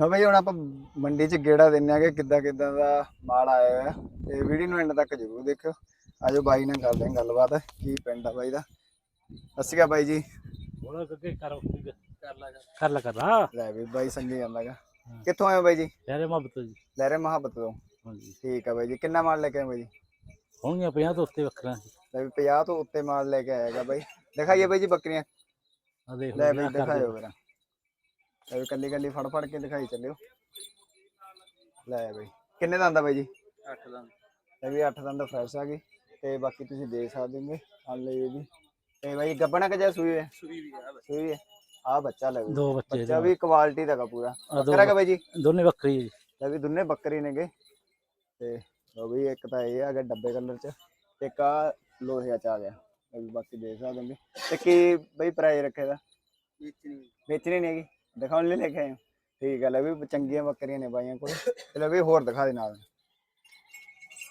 ਹਾਂ ਬਈ ਹੁਣ ਆਪਾਂ ਮੰਡੀ 'ਚ ਗੇੜਾ ਦਿੰਨੇ ਆਗੇ ਕਿੱਦਾਂ ਕਿੱਦਾਂ ਦਾ ਮਾਲ ਆਇਆ ਹੋਇਆ। ਤੇ ਵੀਡੀਓ ਨੂੰ ਐਂਡ ਤੱਕ ਜ਼ਰੂਰ ਦੇਖਿਓ। ਆਜੋ ਬਾਈ ਨਾਲ ਕਰਦੇ ਹਾਂ ਗੱਲਬਾਤ ਕੀ ਪਿੰਡ ਆ ਬਾਈ ਦਾ। ਅਕਾਲ ਬਾਈ ਜੀ। ਬੋਲਾ ਕਿ ਕਰ ਕਰ ਲਾ ਕਰ ਲਾ। ਕਰ ਲਾ ਲੈ ਵੀ ਬਾਈ ਸੰਗੀ ਜਾਂਦਾਗਾ ਕਿੱਥੋਂ ਆਏ ਹੋ ਬਾਈ ਜੀ? ਯਾਰੇ ਮੁਹੱਬਤ ਜੀ। ਲਹਿਰੇ ਮੁਹੱਬਤ ਤੋਂ। ਹਾਂਜੀ। ਠੀਕ ਆ ਬਾਈ ਜੀ। ਕਿੰਨਾ ਮਾਲ ਲੈ ਕੇ ਆਏ ਬਾਈ ਜੀ? ਹੋਣਗੀਆਂ 50 ਤੋਂ ਉੱਤੇ ਵੱਖਰਾ। ਲੈ ਵੀ 50 ਤੋਂ ਉੱਤੇ ਮਾਲ ਲੈ ਕੇ ਆਏਗਾ ਬਾਈ। ਦਿਖਾਈਏ ਬਾਈ ਜੀ ਬੱਕਰੀਆਂ। ਆ ਦੇਖ ਲੈ ਬਈ ਦਿਖਾਇਓ ਮੇਰਾ ਲੈ ਵੀ ਕੱਲੀ ਕੱਲੀ ਫੜ ਫੜ ਕੇ ਦਿਖਾਈ ਚੱਲਿਓ। ਲੈ ਬਈ ਕਿੰਨੇ ਦਾ ਆਂਦਾ ਬਾਈ ਜੀ? 8 ਦਾ ਇਹ ਵੀ 8 ਦੰਦ ਫਰੈਸ਼ ਆ ਗਈ ਤੇ ਬਾਕੀ ਤੁਸੀਂ ਦੇਖ ਸਕਦੇ ਹੋਗੇ ਹਾਲ ਲਈ ਵੀ। ਤੇ ਬਾਈ ਗੱਬਣਾ ਕਿ ਜਾਂ ਸੂਈ ਹੈ ਸੂਈ ਵੀ ਆ ਸੂਈ ਹੈ ਆ ਬੱਚਾ ਲੈ ਦੋ ਬੱਚੇ ਬੱਚਾ ਵੀ ਕੁਆਲਿਟੀ ਦਾ ਗਾ ਪੂਰਾ। ਆ ਬੱਕਰਾ ਕਿ ਬਾਈ ਜੀ? ਦੋਨੇ ਹੈ ਜੀ। ਲੈ ਵੀ ਦੋਨੇ ਬੱਕਰੀ ਨੇਗੇ। ਤੇ ਉਹ ਵੀ ਇੱਕ ਤਾਂ ਇਹ ਆ ਗਿਆ ਡੱਬੇ ਕਲਰ ਚ ਤੇ ਇੱਕ ਆ ਲੋਹਿਆ ਚ ਆ ਗਿਆ। ਬਾਕੀ ਦੇਖ ਸਕਦੇ ਹੋਗੇ ਤੇ ਕੀ ਬਈ ਪ੍ਰਾਈਸ ਰੱਖੇ ਦਾ? ਵੇਚਣੀ। ਨਹੀਂ ਹੈਗੀ? ਦਿਖਾਉਣ ਲਈ ਲੈ ਕੇ ਆਏ ਹੋ। ਠੀਕ ਹੈ ਲੈ ਵੀ ਚੰਗੀਆਂ ਬੱਕਰੀਆਂ ਨੇ ਬਾਈਆਂ ਕੋਲ। ਤੇ ਲੈ ਵੀ ਹੋਰ ਦਿਖਾ ਦੇ ਨਾਲ।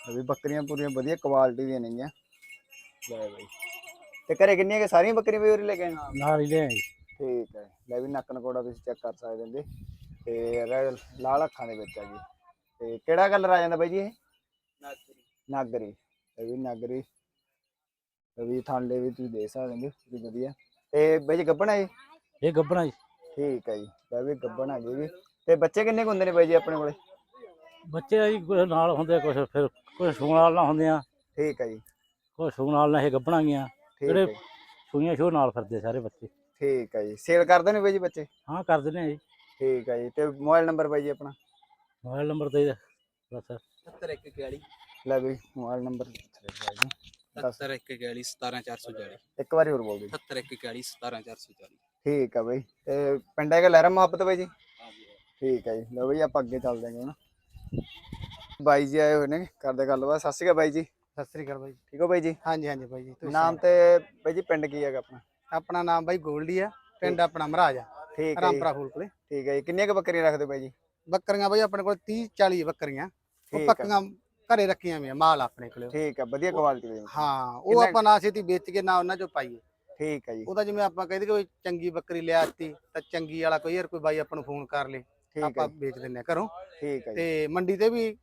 ਲੈ ਵੀ ਬੱਕਰੀਆਂ ਪੂਰੀਆਂ ਵਧੀਆ ਕੁਆਲਿਟੀ ਦੀਆਂ ਨੇਗੀਆਂ। ਲੈ ਬਈ। ਤੇ ਘਰੇ ਕਿੰਨੀਆਂ ਕਿ ਸਾਰੀਆਂ ਬੱਕਰੀਆਂ ਵੀ ਉਰੇ ਲੈ ਕੇ ਆਏ ਹੋ? ਨਾਲ ਹੀ ਲੈ ਆਏ। ਜੀ। ਠੀਕ ਹੈ ਲੈ ਵੀ ਨੱਕ ਨਕੋੜਾ ਤੁਸੀਂ ਚੈੱਕ ਕਰ ਸਕਦੇ ਹੁੰਦੇ। ਤੇ ਰ- ਲਾਲ ਅੱਖਾਂ ਦੇ ਵਿੱਚ ਆ ਗਈ ਤੇ ਕਿਹੜਾ ਕਲਰ ਆ ਜਾਂਦਾ ਬਾਈ ਜੀ ਇਹ? ਨਾਗਰੀ। ਇਹ ਵੀ ਨਾਗਰੀ। ਇਹ ਵੀ ਥਾਂਡੇ ਵੀ ਤੁਸੀਂ ਦੇਖ ਸਕਦੇ ਹੋ ਵੀ ਵਧੀਆ। ਤੇ ਬਾਈ ਜੀ ਗੱਬਣਾ ਇਹ? ਇਹ ਗੱਬਣਾ ਜੀ। ਠੀਕ ਹੈ ਜੀ ਲੈ ਵੀ ਗੱਬਣ ਆ ਗਈ ਵੀ ਤੇ ਬੱਚੇ ਕਿੰਨੇ ਕੁ ਹੁੰਦੇ ਨੇ ਬਾਈ ਜੀ ਆਪਣੇ ਕੋਲੇ? ਬੱਚੇ ਆ ਜੀ ਕੁਛ ਨਾਲ ਹੁੰਦੇ ਕੁਝ ਫਿਰ ਕੁਝ ਸੂਣ ਨਾਲ ਨਾ ਹੁੰਦੇ ਆ। ਠੀਕ ਹੈ ਜੀ। ਕੁਝ ਸੂਣ ਨਾਲ ਨਾ ਇਹ ਗੱਬਣਾ ਗੀਆਂ। ਠੀਕ ਜਿਹੜੇ- ਸੂਈਆਂ ਸ਼ੋ ਨਾਲ ਫਿਰਦੇ ਸਾਰੇ ਬੱਚੇ। ਠੀਕ ਹੈ ਜੀ। ਸੇਲ ਕਰਦੇ ਨੇ ਬਾਈ ਜੀ ਬੱਚੇ? ਹਾਂ ਕਰ ਦਿੰਦੇ ਆ ਜੀ। ਠੀਕ ਹੈ ਜੀ। ਤੇ ਮੋਬਾਈਲ ਨੰਬਰ ਬਾਈ ਜੀ ਆਪਣਾ? ਮੋਬਾਈਲ ਨੰਬਰ ਤੇ ਬਸ। 7141 ਲੈ ਵੀ ਮੋਬਾਈਲ ਨੰਬਰ ਦੱਸ। 7141 17440 ਇੱਕ ਵਾਰੀ ਹੋਰ ਬੋਲ ਦਿਓ 7141 17440 ਠੀਕ ਹੈ ਬਾਈ ਤੇ ਪਿੰਡ ਹੈਗਾ ਲਹਿਰਾ ਮੁਹੱਬਤ ਬਾਈ ਜੀ? ਠੀਕ ਹੈ ਜੀ ਲਓ ਬਈ ਆਪਾਂ ਅੱਗੇ ਚੱਲਦੇ ਹਾਂ। ਹੁਣ ਬਾਈ ਜੀ ਆਏ ਹੋਏ ਨੇ ਕਰਦੇ ਗੱਲਬਾਤ। ਸਤਿ ਸ਼੍ਰੀ ਅਕਾਲ ਬਾਈ ਜੀ। ਸਤਿ ਸ੍ਰੀ ਅਕਾਲ ਬਾਈ। ਠੀਕ ਹੋ ਬਾਈ ਜੀ? ਹਾਂਜੀ ਹਾਂਜੀ ਬਾਈ ਜੀ ਤੁਸੀਂ ਨਾਮ ਤੇ ਬਾਈ ਜੀ ਪਿੰਡ ਕੀ ਹੈਗਾ ਆਪਣਾ? ਆਪਣਾ ਨਾਮ ਬਾਈ ਗੋਲਡੀ ਆ ਪਿੰਡ ਆਪਣਾ ਮਹਾਰਾਜ ਆ ਠੀਕ ਹੈ ਜੀ। ਰਾਮਪੁਰਾ ਕੋਲੇ। ਠੀਕ ਹੈ ਜੀ ਕਿੰਨੀਆਂ ਕੁ ਬੱਕਰੀਆਂ ਰੱਖਦੇ ਬਾਈ ਜੀ? ਬੱਕਰੀਆਂ ਬਾਈ ਆਪਣੇ ਕੋਲ 30 40 ਬੱਕਰੀਆਂ। ਉਹ ਆ। ਪੱਕੀਆਂ ਘਰੇ ਰੱਖੀਆਂ ਵੀ ਮਾਲ ਆਪਣੇ ਕੋਲੇ। ਠੀਕ ਹੈ ਵਧੀਆ ਕੁਆਲਿਟੀ ਦੇ ਹਾਂ ਉਹ ਆਪਾਂ ਨਾ ਛੇਤੀ ਵੇਚ ਕੇ ਨਾ ਉਹਨਾਂ ਚੋਂ ਪਾਈਏ। ਠੀਕ ਹੈ ਜੀ। ਉਹਦਾ ਜਿਵੇਂ ਆਪਾਂ ਕਹਿੰਦੇ ਕਿ ਕੋਈ ਚੰਗੀ ਬੱਕਰੀ ਲਿਆਤੀ ਤਾਂ ਚੰਗੀ ਵਾਲਾ ਕੋਈ ਯਾਰ ਕੋਈ ਬਾਈ ਆਪਾਂ ਨੂੰ ਫੋਨ ਕਰ ਲੇ। ਆਪਾਂ ਵੇਚ ਦਿੰਨੇ ਆ ਘਰੋਂ। ਠੀਕ ਹੈ ਤੇ ਮੰਡੀ ਤੇ ਵੀ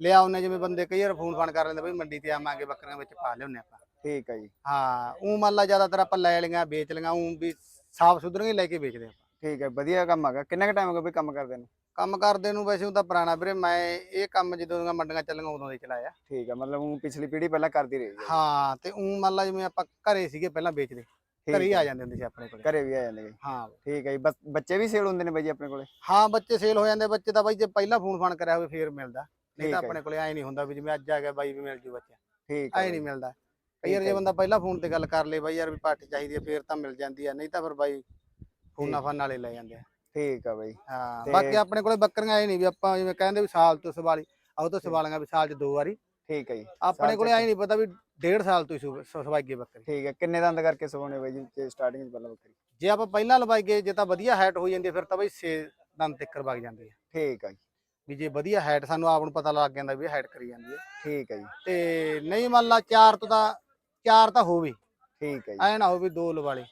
ਲਿਆ ਉਹਨੇ ਜਿਵੇਂ ਬੰਦੇ ਕਈ ਵਾਰ ਫੋਨ ਫਾਨ ਕਰ ਲੈਂਦੇ ਬਈ ਮੰਡੀ ਤੇ ਆਵਾਂਗੇ ਬੱਕਰੀਆਂ ਵਿੱਚ ਪਾ ਲਿਆਉਂਦੇ ਆਪਾਂ। ਠੀਕ ਹੈ ਜੀ। ਹਾਂ ਉਹ ਮੰਨ ਲਾ ਜ਼ਿਆਦਾਤਰ ਆਪਾਂ ਲੈ ਲਈਆਂ ਵੇਚ ਲਈਆਂ ਉਹ ਵੀ ਸਾਫ਼ ਸੁਥਰੀਆਂ ਹੀ ਲੈ ਕੇ ਵੇਚਦੇ ਆਪਾਂ। ਠੀਕ ਹੈ ਵਧੀਆ ਕੰਮ ਹੈਗਾ। ਕਿੰਨਾ ਕੁ ਟਾਈਮ ਹੋ ਗਿਆ ਬਈ ਕੰਮ ਕਰਦੇ ਨੂੰ? ਕੰਮ ਕਰਦੇ ਨੂੰ ਵੈਸੇ ਉਹਦਾ ਪੁਰਾਣਾ ਵੀਰੇ ਮੈਂ ਇਹ ਕੰਮ ਜਦੋਂ ਦੀਆਂ ਮੰਡੀਆਂ ਚੱਲੀਆਂ ਉਦੋਂ ਦੇ ਚਲਾਇਆ। ਠੀਕ ਹੈ ਮਤਲਬ ਉਹ ਪਿਛਲੀ ਪੀੜ੍ਹੀ ਪਹਿਲਾਂ ਕਰਦੀ ਰਹੀ ਹੈ ਤੇ ਉਹ ਮੰਨ ਲਾ ਜਿਵੇਂ ਆਪਾਂ ਘਰੇ ਸੀਗੇ ਪਹਿਲਾਂ ਵੇਚਦੇ। ਘਰੇ ਹੀ। ਆ ਜਾਂਦੇ ਹੁੰਦੇ ਸੀ ਆਪਣੇ ਕੋਲੇ। ਘਰੇ ਵੀ ਆ ਜਾਂਦੇ ਜੀ ਹਾਂ। ਠੀਕ ਹੈ ਜੀ। ਬਸ ਬੱਚੇ ਵੀ ਸੇਲ ਹੁੰਦੇ ਨੇ ਬਾਈ ਜੀ ਆਪਣੇ ਕੋਲੇ? ਹਾਂ ਬੱਚੇ ਸੇਲ ਹੋ ਜਾਂਦੇ ਬੱਚੇ ਤਾਂ ਬਾਈ ਜੇ ਪਹਿਲਾਂ ਫੋਨ ਫਾਨ ਕਰਿਆ ਹੋਵੇ ਫੇਰ ਮਿਲਦਾ। ਨਹੀਂ ਠੀਕ ਤਾਂ ਆਪਣੇ ਕੋਲੇ ਐ ਨਹੀਂ ਹੁੰਦਾ ਵੀ ਜਿਵੇਂ ਅੱਜ ਆ ਗਿਆ ਬਾਈ ਵੀ ਮਿਲ ਜੂ ਬੱਚਾ ਠੀਕ ਐ ਹੈ ਨਹੀਂ ਬਾਈ, ਮਿਲਦਾ। ਕਈ ਠੀਕ ਵਾਰ ਹੈ ਜੇ। ਬੰਦਾ ਪਹਿਲਾਂ ਫੋਨ ਤੇ ਗੱਲ ਕਰ ਲੇ ਬਾਈ ਯਾਰ ਵੀ ਪਾਰਟੀ ਚਾਹੀਦੀ ਹੈ ਫੇਰ ਤਾਂ ਮਿਲ ਜਾਂਦੀ ਹੈ ਨਹੀਂ ਤਾਂ ਫਿਰ ਬਾਈ ਫੋਨਾਂ। ਫਾਨ ਵਾਲੇ ਲੈ ਜਾਂਦੇ ਆ। ਠੀਕ ਹੈ ਬਾਈ। ਹਾਂ ਤੇ- ਬਾਕੀ ਆਪਣੇ ਕੋਲੇ ਬੱਕਰੀਆਂ ਇਹ ਨਹੀਂ ਵੀ ਆਪਾਂ ਜਿਵੇਂ ਕਹਿੰਦੇ ਵੀ ਸਾਲ ਤੋਂ ਸਵਾਲੀ ਆਉ ਤਾਂ ਸਵਾਲੀਆਂ ਵੀ ਸਾਲ ਚ ਦੋ ਵਾਰੀ। ਠੀਕ ਹੈ ਜੀ। ਆਪਣੇ ਕੋਲੇ ਐ ਨਹੀਂ ਪਤਾ ਵੀ ਡੇਢ ਸਾਲ ਤੋਂ ਹੀ ਸੂ- ਸ- ਸਵਾਈਏ ਬੱਕਰੀ। ਠੀਕ ਹੈ ਕਿੰਨੇ ਦੰਦ ਕਰਕੇ ਸਵਾਉਣੇ ਬਾਈ ਜੀ ਜੇ ਸਟਾਰਟਿੰਗ ਚ ਪਹਿਲਾਂ ਬੱਕਰੀ? ਜੇ ਆਪਾਂ ਪਹਿਲਾਂ ਲਵਾਈਏ ਜੇ ਤਾਂ ਵਧੀਆ ਹਾਈਟ ਹੋ ਜਾਂਦੀ ਹੈ, ਫਿਰ ਤਾਂ ਬਈ 6 ਦੰਦ ਤੱਕ ਵਗ ਜਾਂਦੀ ਠੀਕ ਹੈ ਜੀ। ਵੀ ਜੇ ਵਧੀਆ ਹਾਈਟ ਸਾਨੂੰ ਆਪ ਨੂੰ ਪਤਾ ਲੱਗ ਜਾਂਦਾ ਵੀ ਹਾਈਟ ਕਰੀ ਜਾਂਦੀ ਹੈ। ਠੀਕ ਹੈ ਜੀ। ਤੇ ਨਹੀਂ ਮੰਨ ਲਾ ਚਾਰ ਤੋਂ ਤਾਂ ਚਾਰ ਤਾਂ ਹੋਵੇ। ਠੀਕ ਹੈ ਜੀ। ਐ ਨਾ ਹੋਵੇ ਦੋ ਲਵਾਲੇ।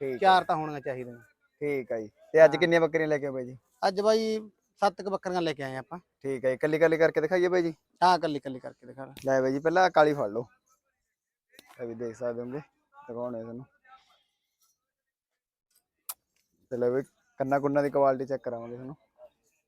ਠੀਕ ਹੈ ਚਾਰ ਤਾਂ ਹੋਣੀਆਂ ਚਾਹੀਦੀਆਂ। ਠੀਕ ਹੈ ਜੀ। ਤੇ ਅੱਜ ਹਾਂ। ਕਿੰਨੀਆਂ ਬੱਕਰੀਆਂ ਲੈ ਕੇ ਆਏ ਬਾਈ ਜੀ? ਅੱਜ ਬਾਈ ਸੱਤ ਕ ਬੱਕਰੀਆਂ ਲੈ ਕੇ ਆਏ ਆਪਾਂ। ਠੀਕ ਹੈ ਜੀ ਕੱਲੀ ਕੱਲੀ ਕਰਕੇ ਦਿਖਾਈਏ ਬਾਈ ਜੀ। ਹਾਂ ਕੱਲੀ ਕੱਲੀ ਕਰਕੇ ਦਿਖਾ ਲੈ। ਲੈ ਬਾਈ ਜੀ ਪਹਿਲਾਂ ਕਾਲੀ ਫੜ ਲਓ। ਇਹ ਵੀ ਦੇਖ ਸਕਦੇ ਹੋਗੇ ਦਿਖਾਉਣੇ ਤੁਹਾਨੂੰ। ਤੇ ਲੈ ਬਈ ਕੰਨਾ ਕੁੰਨਾ ਦੀ ਕੁਆਲਿਟੀ ਚੈੱਕ ਕਰਾਵਾਂਗੇ ਤੁਹਾਨੂੰ।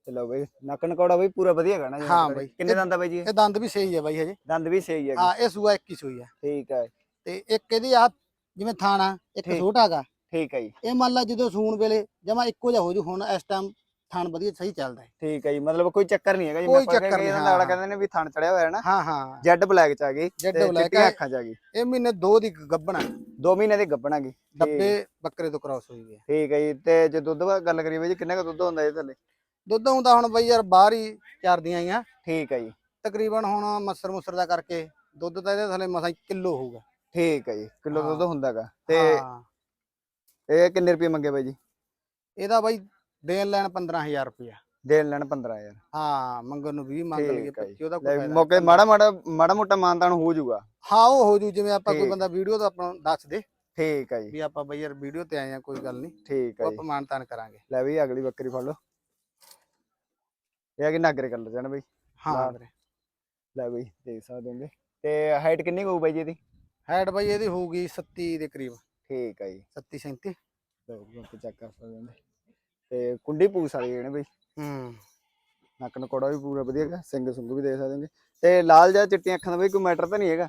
ਤੇ ਲਓ ਬਈ ਨੱਕ ਨਕੌੜਾ ਬਈ ਪੂਰਾ ਵਧੀਆ ਹੈਗਾ ਨਾ ਜੀ ਹਾਂ ਬਈ। ਕਿੰਨੇ ਦੰਦ ਆ ਬਾਈ ਜੀ ਇਹ? ਇਹ ਦੰਦ ਵੀ ਸਹੀ ਹੈ ਬਾਈ ਹਜੇ। ਦੰਦ ਵੀ ਸਹੀ ਹੈਗੇ। ਹਾਂ ਇਹ ਸੂਆ 21 ਸੂਈ ਹੈ ਠੀਕ ਹੈ। ਤੇ ਇੱਕ ਇਹਦੀ ਆ ਜਿਵੇਂ ਥਾਣਾ ਇੱਕ ਠੀਕ। ਛੋਟਾ ਹੈਗਾ ਠੀਕ ਹੈ ਜੀ। ਇਹ ਮੰਨ ਲਾ ਜਦੋਂ ਸੂਣ ਵੇਲੇ ਜਮਾ ਇੱਕੋ ਜਿਹਾ ਹੋ ਜੂ ਹੁਣ ਇਸ ਟਾਈਮ ਥਾਣ ਵਧੀਆ ਸਹੀ ਚੱਲਦਾ ਹੈ। ਠੀਕ ਹੈ ਜੀ ਮਤਲਬ ਕੋਈ ਚੱਕਰ ਨਹੀਂ ਹੈਗਾ ਜੀ ਕੋਈ ਚੱਕਰ ਨਹੀਂ, ਅਗਲਾ ਹਾਂ। ਕਹਿੰਦੇ ਨੇ ਵੀ ਥਣ ਚੜਿਆ ਹੋਇਆ ਹੈ ਨਾ ਹਾਂ ਹਾਂ। ਜੈਡ ਬਲੈਕ ਚ ਆ ਗਈ ਜੈਡ ਬਲੈਕ। ਅੱਖਾਂ ਚ ਆ ਗਈ। ਇਹ ਮਹੀਨੇ ਦੋ ਦੀ ਗੱਬਣਾ ਦੋ ਮਹੀਨੇ ਦੀ ਗੱਭਣ ਆ ਗਈ ਡੱਬੇ ਬੱਕਰੇ ਤੋਂ ਕ੍ਰਾਸ ਹੋਈ ਹੈ ਠੀਕ ਹੈ ਜੀ ਤੇ ਜੇ ਦੁੱਧ ਦੀ ਗੱਲ ਕਰੀਏ ਜੀ ਕਿੰਨਾ ਕੁ ਦੁੱਧ ਹੁੰਦਾ ਇਹ ਥੱਲੇ? ਦੁੱਧ ਹੁੰਦਾ ਹੁਣ ਬਈ ਯਾਰ ਬਾਹਰ ਹੀ ਚਰਦੀਆਂ ਆਈਆਂ। ਠੀਕ ਹੈ ਜੀ। ਤਕਰੀਬਨ ਹੁਣ ਮੱਸਰ ਮੁਸਰ ਦਾ ਕਰਕੇ ਦੁੱਧ ਤਾਂ ਇਹਦੇ ਥੱਲੇ ਮਸਾਂ ਕਿਲੋ ਹੋਊਗਾ। ਠੀਕ ਹੈ ਜੀ ਕਿਲੋ ਦੁੱਧ। ਹੁੰਦਾਗਾ ਤੇ ਇਹ ਕਿੰਨੇ ਰੁਪਏ ਮੰਗੇ ਬਾਈ ਜੀ? ਇਹਦਾ ਬਾਈ ਦੇਣ ਲੈਣ 15000 ਰੁਪਇਆ। ਦੇਣ ਲੈਣ 15000 ਹਾਂ ਮੰਗਣ ਨੂੰ 20 ਮੰਗ ਲਈਏ ਠੀਕ ਹੈ ਜੀ। 25 ਉਹਦਾ ਕੋਈ ਫਾਇਦਾ ਮੌਕੇ। ਮਾੜਾ ਮਾੜਾ ਮਾੜਾ ਮੋਟਾ ਮਾਨਤਾਨ ਹੋ ਜਾਊਗਾ। ਹਾਂ ਉਹ ਹੋ ਜੂ ਜਿਵੇਂ ਆਪਾਂ ਕੋਈ। ਬੰਦਾ ਵੀਡੀਓ ਤੋਂ ਆਪਾਂ ਦੱਸ ਦੇ। ਠੀਕ ਹੈ ਜੀ। ਵੀ ਆਪਾਂ ਬਈ ਯਾਰ ਵੀਡੀਓ ਤੇ ਆਏ ਆ ਕੋਈ ਗੱਲ ਨਹੀਂ। ਠੀਕ ਹੈ ਜੀ ਆਪਾਂ ਮਾਨਤਾਨ ਕਰਾਂਗੇ। ਲੈ ਵੀ ਅਗਲੀ ਬੱਕਰੀ ਫੜ ਲਓ। ਇਹ ਆ ਕਿ ਨਾਗਰੇ ਕਲਰ ਚ ਹੈ ਨਾ ਬਈ। ਹਾਂ ਲੈ ਬਈ ਦੇਖ ਸਕਦੇ ਹੋਗੇ ਤੇ ਹਾਈਟ ਕਿੰਨੀ ਹੋਊ ਬਾਈ ਜੀ ਇਹਦੀ? ਹਾਈਟ ਬਾਈ ਇਹਦੀ ਹੋਊਗੀ 37 ਦੇ ਕਰੀਬ। ਠੀਕ ਆ ਜੀ। 37 37 ਲਓ ਬਾਕੀ ਚੈੱਕ ਕਰ ਸਕਦੇ ਹੋ ਤੇ ਕੁੰਡੀ ਪੂਸ ਵਾਲੀ ਹੈ ਨਾ ਬਈ। ਹੂੰ। ਨੱਕ ਨਕੋੜਾ ਵੀ ਪੂਰਾ ਵਧੀਆ ਹੈਗਾ ਸਿੰਘ ਸੁੰਗ ਵੀ ਦੇਖ ਸਕਦੇ ਹੋਗੇ। ਤੇ ਲਾਲ ਜਾਂ ਚਿੱਟੀਆਂ ਅੱਖਾਂ ਦਾ ਬਈ ਕੋਈ ਮੈਟਰ ਤਾਂ ਨਹੀਂ ਹੈਗਾ।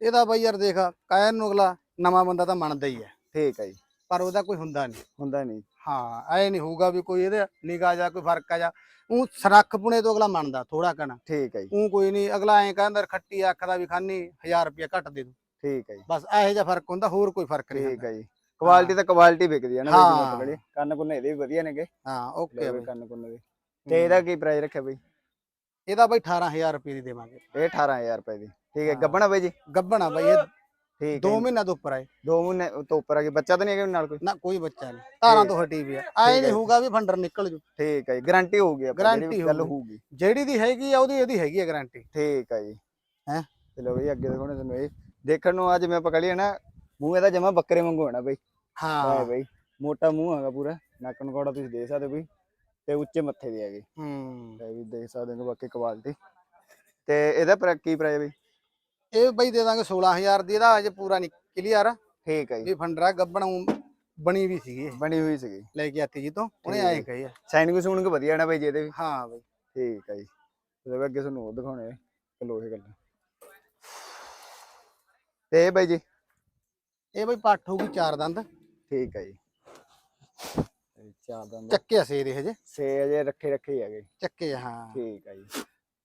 ਇਹਦਾ ਬਾਈ ਯਾਰ ਦੇਖ ਕਾਇਨ ਨੂੰ ਅਗਲਾ ਨਵਾਂ ਬੰਦਾ ਤਾਂ ਮੰਨਦਾ ਹੀ ਹੈ। ਠੀਕ ਆ ਜੀ। ਪਰ ਉਹਦਾ ਕੋਈ ਹੁੰਦਾ ਨਹੀਂ। ਹੁੰਦਾ ਨਹੀਂ। ਹਾਂ ਐ ਨਹੀਂ ਹੋਊਗਾ ਵੀ ਕੋਈ ਇਹਦੇ ਨਿਗਾਹ ਜਾਂ ਕੋਈ ਫ਼ਰਕ ਆ ਜਾ ਉਹ ਸਰੱਖ ਪੁਣੇ ਤੋਂ ਅਗਲਾ ਮੰਨਦਾ ਥੋੜਾ ਕਣਾ ਠੀਕ ਆ ਜੀ। ਉਹ ਕੋਈ ਨਹੀਂ ਅਗਲਾ ਐਂ ਕਹਿੰਦਾ ਖੱਟੀ ਅੱਖ ਦਾ ਵੀ ਖਾਨੀ 1000 ਰੁਪਇਆ ਘੱਟ ਦੇ ਦੂੰ ਠੀਕ ਆ ਜੀ। ਬਸ ਇਹੋ ਜਿਹਾ ਫ਼ਰਕ ਹੁੰਦਾ ਹੋਰ ਕੋਈ ਫ਼ਰਕ ਨਹੀਂ ਠੀਕ ਆ ਜੀ। ਕੁਆਲਿਟੀ ਤਾਂ ਕੁਆਲਿਟੀ ਵਿਕਦੀ ਹੈ ਨਾ ਬਈ ਹਾਂ। ਪਕੜੀ ਕੰਨ ਕੁੰਨ ਇਹਦੇ ਵੀ ਵਧੀਆ ਨੇਗੇ। ਹਾਂ ਓਕੇ ਬਈ ਬਈ। ਕੰਨ ਕੁੰਨ ਦੇ। ਤੇ ਇਹਦਾ ਕੀ ਪ੍ਰਾਈਸ ਰੱਖਿਆ ਬਈ? ਇਹਦਾ ਬਾਈ 18000 ਰੁਪਏ ਦੀ ਦੇਵਾਂਗੇ। ਇਹ 18000 ਰੁਪਏ ਦੀ। ਠੀਕ ਹੈ ਹਾਂ। ਗੱਬਣਾ ਬਈ ਜੀ? ਗੱਬਣਾ ਬਾਈ ਇਹ ਠੀਕ 2 ਹੈ। ਮਹੀਨਾ ਤੋਂ ਉੱਪਰ ਆਏ ਦੋ ਮਹੀਨੇ ਤੋਂ ਉੱਪਰ ਆ ਗਈ। ਬੱਚਾ ਤਾਂ ਨਹੀਂ ਹੈਗਾ ਨਾਲ ਕੋਈ? ਨਾ ਕੋਈ ਬੱਚਾ ਨਹੀਂ। ਧਾਰਾਂ ਤੋਂ ਹਟੀ ਵੀ ਆ। ਹੈ। ਨਹੀਂ ਹੋਊਗਾ ਵੀ ਫੰਡਰ ਨਿਕਲ ਜੂ। ਠੀਕ ਹੈ ਜੀ। ਗਾਰੰਟੀ ਹੋਊਗੀ ਆਪਾਂ ਜਿਹੜੀ Guarantee ਗੱਲ ਹੋਊਗੀ। ਹੋਊਗੀ। ਜਿਹੜੀ ਦੀ ਹੈਗੀ ਆ ਉਹਦੀ ਇਹਦੀ ਹੈਗੀ ਆ ਗਾਰੰਟੀ ਠੀਕ ਹੈ ਜੀ। ਹੈਂ? ਚਲੋ ਬਈ ਅੱਗੇ ਦਿਖਾਉਣੇ ਤੁਹਾਨੂੰ ਇਹ। ਦੇਖਣ ਨੂੰ ਅੱਜ ਮੈਂ ਪਕੜੀ ਹੈ ਨਾ ਮੂੰਹ ਇਹਦਾ ਜਮਾ ਬੱਕਰੇ ਵਾਂਗੂ ਹੋਣਾ ਬਈ। ਹੈ। ਹਾਂ ਬਈ ਮੋਟਾ ਮੂੰਹ ਹੈਗਾ ਪੂਰਾ ਨੱਕ ਨਕੌੜਾ ਤੁਸੀਂ ਦੇਖ ਸਕਦੇ ਬਈ ਤੇ ਉੱਚੇ ਮੱਥੇ ਦੇ ਹੈਗੇ। ਹੂੰ। ਇਹ ਵੀ ਦੇਖ ਸਕਦੇ ਹੋ ਬਾਕੀ ਕੁਆਲਿਟੀ ਤੇ ਇਹਦਾ ਕੀ ਪ੍ਰਾਈਸ ਬਈ? ਇਹ ਬਾਈ ਦੇ ਦਾਂਗੇ 16000 ਦੀ ਇਹਦਾ ਅਜੇ ਪੂਰਾ ਨਹੀਂ ਕਲੀਅਰ ਠੀਕ ਹੈ ਜੀ। ਵੀ ਫੰਡਰਾ ਗੱਬਣਾ ਬਣੀ ਵੀ ਸੀਗੀ ਬਣੀ ਹੋਈ ਸੀਗੀ। ਲੈ ਕੇ ਆਤੀ ਜੀ ਤੋਂ ਉਹਨੇ। ਐਂ ਕਹੀ ਆ। ਸਾਈਨਿੰਗ ਸੂਨਿੰਗ ਵਧੀਆ ਨਾ ਬਈ ਜੀ ਇਹਦੇ ਵੀ। ਹਾਂ ਬਾਈ। ਠੀਕ ਹੈ ਜੀ। ਚਲੋ ਅੱਗੇ ਤੁਹਾਨੂੰ ਉਹ ਦਿਖਾਉਣੇ ਲੋਹੇ ਗੱਲ ਤੇ ਬਾਈ ਜੀ ਇਹ ਬਾਈ ਪੱਠ ਹੋਊਗੀ ਚਾਰ ਦੰਦ। ਠੀਕ ਹੈ ਜੀ। ਇਹ ਚਾਰ ਦੰਦ। ਚੱਕੇ ਸੇ ਦੇ ਹਜੇ ਸੇ ਅਜੇ ਰੱਖੇ ਰੱਖੇ ਹੈਗੇ। ਚੱਕੇ ਆ, ਹਾਂ। ਠੀਕ ਹੈ ਜੀ।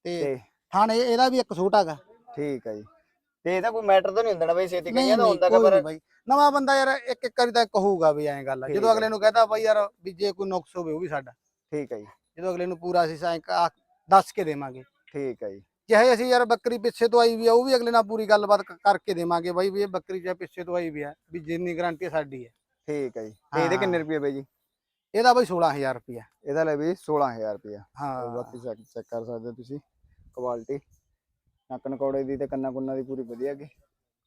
ਤੇ ਤੇ ਥਾਣੇ ਇਹਦਾ ਵੀ ਇੱਕ ਛੋਟਾ ਗਾ ਠੀਕ ਹੈ ਜੀ। ਤੇ ਇਹਦਾ ਕੋਈ ਮੈਟਰ ਤਾਂ ਨਹੀਂ ਹੁੰਦਾ ਨਾ ਬਈ ਛੇਤੀ ਕਈਆਂ ਦਾ ਹੁੰਦਾ ਕੋਈ ਗਾ ਪਰ ਨਹੀਂ ਬਾਈ। ਨਵਾਂ ਬੰਦਾ ਯਾਰ ਇੱਕ ਇੱਕ ਵਾਰੀ ਤਾਂ ਕਹੂਗਾ ਵੀ ਐਂ ਗੱਲ ਆ। ਠੀਕ ਜਦੋਂ। ਅਗਲੇ ਨੂੰ ਕਹਤਾ ਬਾਈ ਯਾਰ ਵੀ ਜੇ ਕੋਈ ਨੁਕਸ ਹੋਵੇ ਉਹ ਵੀ ਸਾਡਾ। ਠੀਕ ਹੈ ਜੀ। ਜਦੋਂ ਅਗਲੇ ਨੂੰ ਪੂਰਾ ਅਸੀਂ ਕ- ਦੱਸ ਕੇ ਦੇਵਾਂਗੇ। ਠੀਕ ਹੈ ਜੀ। ਚਾਹੇ ਅਸੀਂ ਯਾਰ ਬੱਕਰੀ ਪਿੱਛੇ ਤੋਂ ਆਈ ਵੀ ਆ ਉਹ ਵੀ ਅਗਲੇ ਨਾਲ ਪੂਰੀ ਗੱਲਬਾਤ ਕ- ਕਰਕੇ ਦੇਵਾਂਗੇ ਬਾਈ ਵੀ ਇਹ ਬੱਕਰੀ ਜੇ ਪਿੱਛੇ ਤੋਂ ਆਈ ਵੀ ਆ ਵੀ ਜਿੰਨੀ ਗਾਰੰਟੀ ਸਾਡੀ ਹੈ। ਠੀਕ ਹੈ ਜੀ। ਤੇ ਇਹਦੇ ਕਿੰਨੇ ਹਾਂ। ਰੁਪਏ ਬਈ ਜੀ? ਇਹਦਾ ਬਾਈ 16000 ਰੁਪਇਆ। ਇਹਦਾ ਲੈ ਵੀ 16000 ਰੁਪਏ ਹਾਂ। ਬਾਕੀ ਚੈੱਕ ਚੈੱਕ ਕਰ ਸਕਦੇ ਹੋ ਤੁਸੀਂ। ਕੁਆਲਿਟੀ ਨੱਕ ਨਕੌੜੇ ਦੀ ਤੇ ਕੰਨਾ ਕੁੰਨਾ ਦੀ ਪੂਰੀ ਵਧੀਆ ਹੈਗੀ।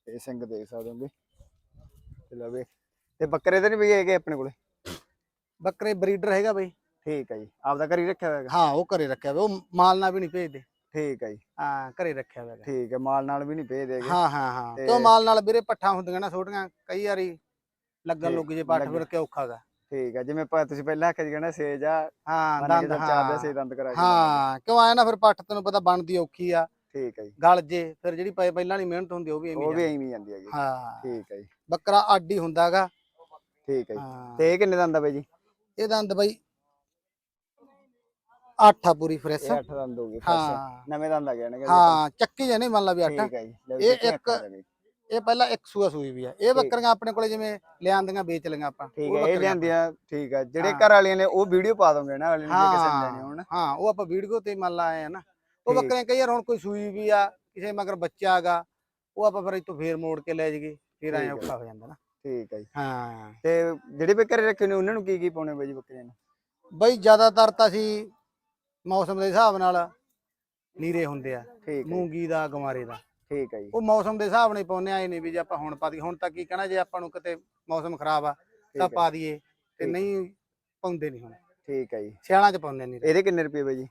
ਤੇ ਸਿੰਘ ਦੇਖ ਸਕਦੇ ਹੋਗੇ ਤੇ ਲਵੇ ਤੇ ਬੱਕਰੇ ਤੇ ਨਹੀਂ ਵੀ ਹੈਗੇ ਆਪਣੇ ਕੋਲੇ? ਬੱਕਰੇ ਬਰੀਡਰ ਹੈਗਾ ਬਾਈ। ਠੀਕ ਹੈ ਜੀ। ਆਪਦਾ ਘਰ ਹੀ ਰੱਖਿਆ ਹੋਇਆ ਹੈਗਾ? ਹਾਂ ਉਹ ਘਰੇ ਰੱਖਿਆ ਹੋਇਆ। ਉਹ ਮਾਲ ਨਾਲ ਵੀ ਨਹੀਂ ਭੇਜਦੇ। ਠੀਕ ਹੈ ਜੀ। ਹਾਂ ਘਰੇ ਰੱਖਿਆ ਹੋਇਆ ਹੈਗਾ। ਠੀਕ ਹੈ ਮਾਲ ਨਾਲ ਵੀ ਨਹੀਂ ਭੇਜਦੇ ਹੈਗੇ। ਹਾਂ ਹਾਂ ਹਾਂ। ਤੇ ਉਹ ਮਾਲ ਨਾਲ ਵੀਰੇ ਪੱਠਾ ਹੁੰਦੀਆਂ ਨਾ ਛੋਟੀਆਂ ਕਈ ਵਾਰੀ ਲੱਗਣ ਠੀਕ, ਲੁੱਗ ਜੇ ਪੱਠ ਲੱਗ- ਫਿਰ ਕੇ ਔਖਾ ਗਾ ਠੀਕ ਹੈ ਜਿਵੇਂ ਪ- ਤੁਸੀਂ ਪਹਿਲਾਂ ਆਖਿਆ ਸੀ ਕਹਿੰਦਾ ਸੇਜ ਆ ਹਾਂ ਦੰਦ ਚਾਰ ਦੇ ਹਾਂ। ਸੇ ਦੰਦ ਕਰਾ ਕੇ ਹਾਂ ਕਿਉਂ ਆਇਆ ਨਾ ਫਿਰ ਪੱਠ ਤੈਨੂੰ ਪਤਾ ਬਣਦੀ ਔਖੀ ਆ। ਠੀਕ ਹੈ ਜੀ। ਗਲ ਜੇ ਫਿਰ ਜਿਹੜੀ ਪਏ- ਪਹਿਲਾਂ ਵਾਲੀ ਮਿਹਨਤ ਹੁੰਦੀ ਉਹ ਵੀ ਐਵੇਂ ਉਹ ਵੀ। ਐਵੇਂ ਹੀ ਜਾਂਦੀ ਹੈਗੀ। ਹਾਂ। ਠੀਕ ਹੈ ਜੀ। ਬੱਕਰਾ ਅੱਡ ਹੀ ਹੁੰਦਾਗਾ ਠੀਕ ਹੈ ਜੀ। ਤੇ ਇਹ ਕਿੰਨੇ ਦੰਦ ਆ ਬਈ ਜੀ? ਇਹ ਦੰਦ ਬਈ ਅੱਠ ਆ ਪੂਰੀ ਫਰੈਸ਼ ਇਹ 8 ਦੰਦ ਹੋ ਗਏ। ਹਾਂ। ਨਵੇਂ ਦੰਦ ਆ ਗਏ ਨੇ ਹਾਂ ਚੱਕੀ ਜੇ ਨਹੀਂ ਮੰਨ ਲਾ ਵੀ ਅੱਠ। ਠੀਕ ਹੈ ਜੀ। ਲੈ ਵੀ ਇਹ ਕਿੱਥੇ ਇੱਕ-। ਇਹ ਪਹਿਲਾਂ ਇੱਕ ਸੂਆ ਸੂਈ ਵੀ ਆ। ਇਹ ਬੱਕਰੀਆਂ ਆਪਣੇ ਕੋਲੇ ਜਿਵੇਂ ਲਿਆਂਦੀਆਂ ਵੇਚ ਲਈਆਂ ਆਪਾਂ ਠੀਕ ਹੈ ਇਹ ਲਿਆਂਦੀਆਂ ਠੀਕ ਹੈ ਜਿਹੜੇ। ਘਰ ਵਾਲੀਆਂ ਨੇ ਉਹ ਵੀਡੀਓ ਪਾ ਦੋਗੇ ਨਾ ਵਾਲੇ ਨੇ ਕਿਸੇ ਨੇ ਲੈਣੇ ਹੋਣ। ਹਾਂ ਉਹ ਆਪਾਂ ਵੀਡੀਓ ਤੇ ਮੰਨ ਲਾ ਆਏ ਆ ਨਾ। ਉਹ। ਬੱਕਰੀਆਂ ਕਈ ਵਾਰ ਹੁਣ ਕੋਈ ਸੂਈ ਵੀ ਆ ਕਿਸੇ ਮਗਰ ਬੱਚਾ ਆਗਾ ਉਹ ਆਪਾਂ ਫਿਰ ਇੱਥੋਂ ਫੇਰ ਮੋੜ ਕੇ ਲੈ ਜਾਈਏ ਫਿਰ ਐਂ ਹੈ। ਔਖਾ ਹੋ ਜਾਂਦਾ ਨਾ। ਠੀਕ ਹੈ ਜੀ। ਹਾਂ। ਤੇ ਜਿਹੜੇ ਵੀ ਘਰੇ ਰੱਖੇ ਨੇ ਉਹਨਾਂ ਨੂੰ ਕੀ ਕੀ ਪਾਉਣੇ ਬਾਈ ਬੱਕਰੀਆਂ ਨੂੰ? ਬਈ ਜ਼ਿਆਦਾਤਰ ਤਾਂ ਅਸੀਂ ਮੌਸਮ ਦੇ ਹਿਸਾਬ ਨਾਲ ਨੀਰੇ ਹੁੰਦੇ ਆ ਠੀਕ ਹੈ ਮੂੰਗੀ ਦਾ ਗਮਾਰੇ ਦਾ। ਠੀਕ ਹੈ ਜੀ। ਉਹ ਮੌਸਮ ਦੇ ਹਿਸਾਬ ਨਾਲ ਹੀ ਪਾਉਂਦੇ ਆ ਇਹ ਨਹੀਂ ਵੀ ਜੇ ਆਪਾਂ ਹੁਣ ਪਾ ਦੀ ਹੁਣ ਤਾਂ ਕੀ ਕਹਿਣਾ ਜੇ ਆਪਾਂ ਨੂੰ ਕਿਤੇ ਮੌਸਮ ਖਰਾਬ ਆ ਤਾਂ ਪਾ ਦਈਏ ਤੇ। ਨਹੀਂ ਪਾਉਂਦੇ ਨਹੀਂ ਹੁਣ। ਠੀਕ ਹੈ ਜੀ। ਸਿਆਲਾਂ 'ਚ ਪਾਉਂਦੇ ਨਹੀਂ। ਇਹਦੇ ਕਿੰਨੇ ਰੁਪਏ ਬਾਈ ਜੀ?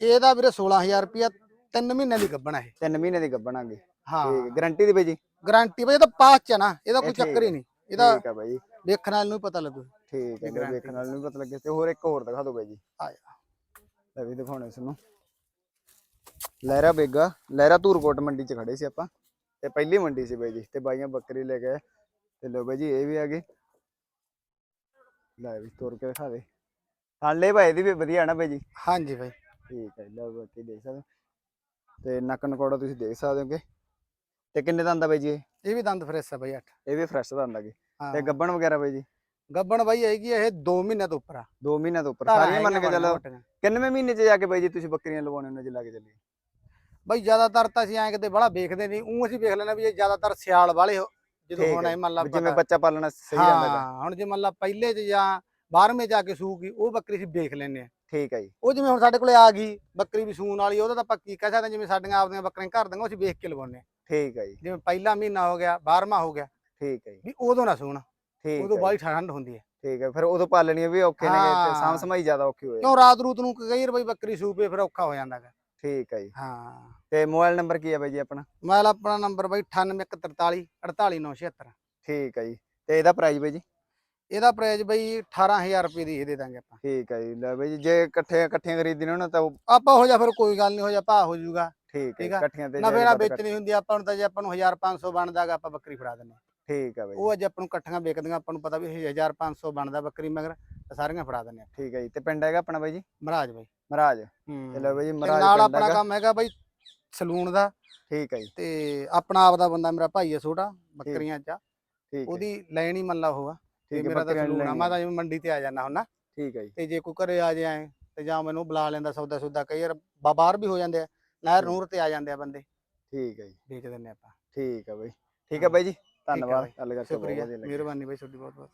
ਇਹਦਾ ਵੀਰੇ 16000 ਰੁਪਇਆ ਤਿੰਨ ਮਹੀਨਿਆਂ ਦੀ ਗੱਬਣਾ ਇਹ। ਤਿੰਨ ਮਹੀਨੇ ਦੀ ਗੱਬਣਾਗੇ ਹਾਂ। ਠੀਕ ਗਾਰੰਟੀ ਦੀ ਬਾਈ ਜੀ? ਗਾਰੰਟੀ ਬਈ ਇਹ ਤਾਂ ਪਾਸ ਚ ਆ ਨਾ ਇਹਦਾ ਕੋਈ ਚੱਕਰ ਹੀ। ਨਹੀਂ। ਇਹਦਾ ਠੀਕ ਹੈ ਬਾਈ ਦੇਖਣ ਵਾਲੇ ਨੂੰ ਪਤਾ ਲੱਗੂ। ਠੀਕ ਹੈ ਵੇਖਣ ਨਾਲ ਨਹੀਂ ਪਤਾ ਲੱਗੇ। ਤੇ ਹੋਰ ਇੱਕ ਹੋਰ ਦਿਖਾ ਦਿਓ ਬਾਈ ਜੀ। ਆ ਜਾ। ਲੈ ਵੀ ਦਿਖਾਉਣੇ ਸਾਨੂੰ ਲਹਿਰਾ ਬੇਗਾ। ਲਹਿਰਾ ਧੂਰਕੋਟ ਮੰਡੀ 'ਚ ਖੜੇ ਸੀ ਆਪਾਂ। ਤੇ ਪਹਿਲੀ ਮੰਡੀ ਸੀ ਬਾਈ ਜੀ ਤੇ ਬਾਈਆਂ ਬੱਕਰੀ ਲੈ ਗਏ ਤੇ ਲੋ ਬਾਈ ਜੀ ਇਹ ਵੀ ਆ ਗਏ। ਲੈ ਵੀ ਤੁਰ ਕੇ ਦਿਖਾ ਦੇ। ਥਾਲੇ ਭਾਈ ਦੀ ਵੀ ਵਧੀਆ ਨਾ ਬਾਈ ਜੀ। ਹਾਂਜੀ ਬਾਈ। ਠੀਕ ਹੈ ਲਓ ਬਾਕੀ ਦੇਖ ਸਕਦੇ। ਤੇ ਨੱਕ ਨਕੌੜਾ ਤੁਸੀਂ ਦੇਖ ਸਕਦੇ ਹੋਗੇ। ਤੇ ਕਿੰਨੇ ਦਾ ਆਂਦਾ ਬਾਈ ਜੀ ਇਹ? ਇਹ ਵੀ ਦੰਦ ਫਰੈਸ਼ ਆ ਬਾਈ ਅੱਠ। ਇਹ ਵੀ ਫਰੈਸ਼ ਦਾ ਆਂਦਾ ਗੇ ਹਾਂ। ਤੇ ਗੱਬਣ ਵਗੈਰਾ ਬਾਈ ਜੀ? ਗੱਬਣ ਬਾਈ ਹੈਗੀ ਇਹ 2 ਮਹੀਨਿਆਂ ਤੋਂ ਉੱਪਰ ਆ। 2 ਮਹੀਨਿਆਂ ਤੋਂ ਉੱਪਰ ਸਾਰੀਆਂ ਮੰਨ ਕੇ ਚੱਲੋ। ਕਿੰਨਵੇਂ ਮਹੀਨੇ 'ਚ ਜਾ ਕੇ ਬਾਈ ਜੀ ਤੁਸੀਂ ਬੱਕਰੀਆਂ ਲਵਾਉਣੇ 'ਚ ਲਾ ਕੇ ਚੱਲੀਏ ਬਾਈ ਜ਼ਿਆਦਾਤਰ ਤਾਂ ਅਸੀਂ ਐਂ ਕਿਤੇ ਬੜਾ ਵੇਖਦੇ ਨਹੀਂ ਉਹ ਅਸੀਂ ਵੇਖ ਲੈਣਾ ਵੀ ਇਹ ਜ਼ਿਆਦਾਤਰ ਸਿਆਲ ਵਾਲੇ ਹੋ- ਜਦੋਂ ਹੁਣ। ਇਹ ਮੰਨ ਲਾ ਜਿਵੇਂ ਬੱਚਾ ਪਾਲਣਾ ਸਹੀ ਗਾ ਹਾਂ ਹੁਣ ਜੇ ਮੰਨ ਲਾ ਪਹਿਲੇ ਚ ਜਾਂ 12ਵੇਂ ਜਾ ਕੇ ਸੂਗੀ ਉਹ ਬੱਕਰੀ ਅਸੀਂ ਵੇਖ ਲੈਨੇ ਆ ਠੀਕ ਹੈ ਜੀ। ਉਹ ਜਿਵੇਂ ਹੁਣ ਸਾਡੇ ਕੋਲੇ ਆ ਗਈ ਬੱਕਰੀ ਵੀ ਸੂਣ ਵਾਲੀ ਉਹਦਾ ਤਾਂ ਆਪਾਂ ਕੀ ਕਹਿ ਸਕਦੇ ਜਿਵੇਂ ਸਾਡੀਆਂ ਆਪਦੀਆਂ ਬੱਕਰੀਆਂ ਘਰ ਦੀਆਂ ਅਸੀਂ ਵੇਖ ਕੇ ਲਵਾਉਂਦੇ ਆ ਠੀਕ ਹੈ ਜੀ। ਜਿਵੇਂ ਪਹਿਲਾ ਮਹੀਨਾ ਹੋ ਗਿਆ 12ਵਾਂ ਹੋ ਗਿਆ। ਠੀਕ ਹੈ ਜੀ। ਵੀ ਉਦੋਂ ਨਾ ਸੂਣ। ਠੀਕ ਉਦੋਂ ਹੈ ਬਾਹਲੀ ਠੰਡ ਹੁੰਦੀ ਹੈ। ਠੀਕ ਹੈ ਫਿਰ ਉਦੋਂ ਪਾਲਣੀ ਵੀ ਔਖੇ ਨੇ ਤੇ ਹਾਂ। ਸਾਂਭ ਸਮਾਈ ਜ਼ਿਆਦਾ ਔਖੀ ਹੋਏ। ਕਿਉਂ ਰਾਤ ਰੂਤ ਨੂੰ ਕਈ ਬਈ ਬੱਕਰੀ ਸੂਪੇ ਫਿਰ ਔਖਾ ਹੋ ਜਾਂਦਾ ਗਾ। ਠੀਕ ਹੈ ਜੀ। ਹਾਂ। ਤੇ ਮੋਬਾਈਲ ਨੰਬਰ ਕੀ ਹੈ ਬਾਈ ਜੀ ਆਪਣਾ? ਮੋਬਾਈਲ ਆਪਣਾ ਨੰਬਰ ਬਈ 9843 48976 ਠੀਕ ਹੈ ਜੀ। ਤੇ ਇਹਦਾ ਪ੍ਰਾਈਸ ਬਾਈ ਜੀ? ਇਹਦਾ ਪ੍ਰਾਈਸ ਬਈ 18000 ਰੁਪਏ ਦੀ ਇਹ ਦੇ ਦਾਂਗੇ ਆਪਾਂ। ਠੀਕ ਹੈ ਜੀ। ਲੈ ਬਾਈ ਜੀ ਜੇ ਇਕੱਠੇ ਇਕੱਠੀਆਂ ਖਰੀਦਣੇ ਹੋਣ ਤਾਂ ਆਪਾਂ ਹੋ ਜਾ ਫਿਰ ਕੋਈ ਗੱਲ ਨਹੀਂ ਹੋ ਜਾ ਭਾ ਹੋ ਜਾਊਗਾ। ਠੀਕ ਹੈ। ਇਕੱਠੀਆਂ ਤੇ ਨਾ ਫੇਰਾ। ਵੇਚਣੀ ਹੁੰਦੀ ਆਪਾਂ ਨੂੰ ਤਾਂ ਜੇ ਆਪਾਂ ਨੂੰ 1500 ਬਣਦਾਗਾ ਆਪਾਂ ਬੱਕਰੀ ਫੜਾ ਦਿੰਦੇ ਹਾਂ। ਠੀਕ ਹੈ ਬਾਈ ਉਹ ਅੱਜ ਆਪਾਂ ਨੂੰ ਇਕੱਠੀਆਂ ਵੇਚਦੀਆਂ ਆਪਾਂ ਨੂੰ ਪਤਾ ਵੀ 1500 ਬਣਦਾ ਬੱਕਰੀ ਮਗਰ ਸਾਰੀਆਂ ਫੜਾ ਦਿੰਦੇ ਆ। ਠੀਕ ਹੈ ਜੀ ਤੇ ਪਿੰਡ ਹੈਗਾ ਆਪਣਾ ਬਾਈ ਜੀ? ਮਹਾਰਾਜ ਬਾਈ। ਮਹਾਰਾਜ। ਤੇ ਹੂੰ ਲੈ ਬਾਈ ਜੀ ਮਹਾਰਾਜ ਨਾਲ ਆਪਣਾ। ਕੰਮ ਹੈਗਾ ਬਾਈ ਸਲੂਨ ਦਾ। ਠੀਕ ਹੈ ਜੀ। ਤੇ ਆਪਣਾ ਆਪ ਦਾ ਬੰਦਾ ਮੇਰਾ ਭਾਈ ਆ ਛੋਟਾ ਬੱਕਰੀਆਂ ਚ ਆ। ਠੀਕ ਹੈ ਉਹਦੀ ਲੈਣ ਹੀ ਮੰਨ ਲਾ ਹੋਆ ਤੇ ਠੀਕ ਹੈ ਮੇਰਾ ਤਾਂ ਸਲੂਨ ਆ। ਮੈਂ ਤਾਂ ਜਿਵੇਂ ਮੰਡੀ ਤੇ ਆ ਜਾਂਦਾ ਹੁੰਨਾ ਠੀਕ ਹੈ ਜੀ। ਤੇ ਜੇ ਕੋਈ ਘਰੇ ਆ ਜਾਏ ਤੇ ਜਾਂ ਮੈਨੂੰ ਬੁਲਾ ਲੈਂਦਾ ਸੌਦਾ ਸੌਦਾ ਕਈ ਵਾਰ ਬਾਹਰ ਵੀ ਹੋ ਜਾਂਦੇ ਆ। ਨਹਿਰ। ਨੂਰ ਤੇ ਆ ਜਾਂਦੇ ਆ ਬੰਦੇ। ਠੀਕ ਹੈ ਜੀ। ਵੇਚ ਦਿੰਦੇ ਆਪਾਂ। ਠੀਕ ਹੈ ਬਾਈ। ਠੀਕ ਹੈ। ਬਾਈ ਜੀ। ਧੰਨਵਾਦ। ਗੱਲ ਕਰਕੇ ਬਹੁਤ ਸ਼ੁਕਰੀਆ ਵਧੀਆ ਲੱਗਿਆ ਮਿਹਰਬਾਨੀ ਬਾਈ ਤੁਹਾਡੀ ਬਹੁਤ ਬਹੁਤ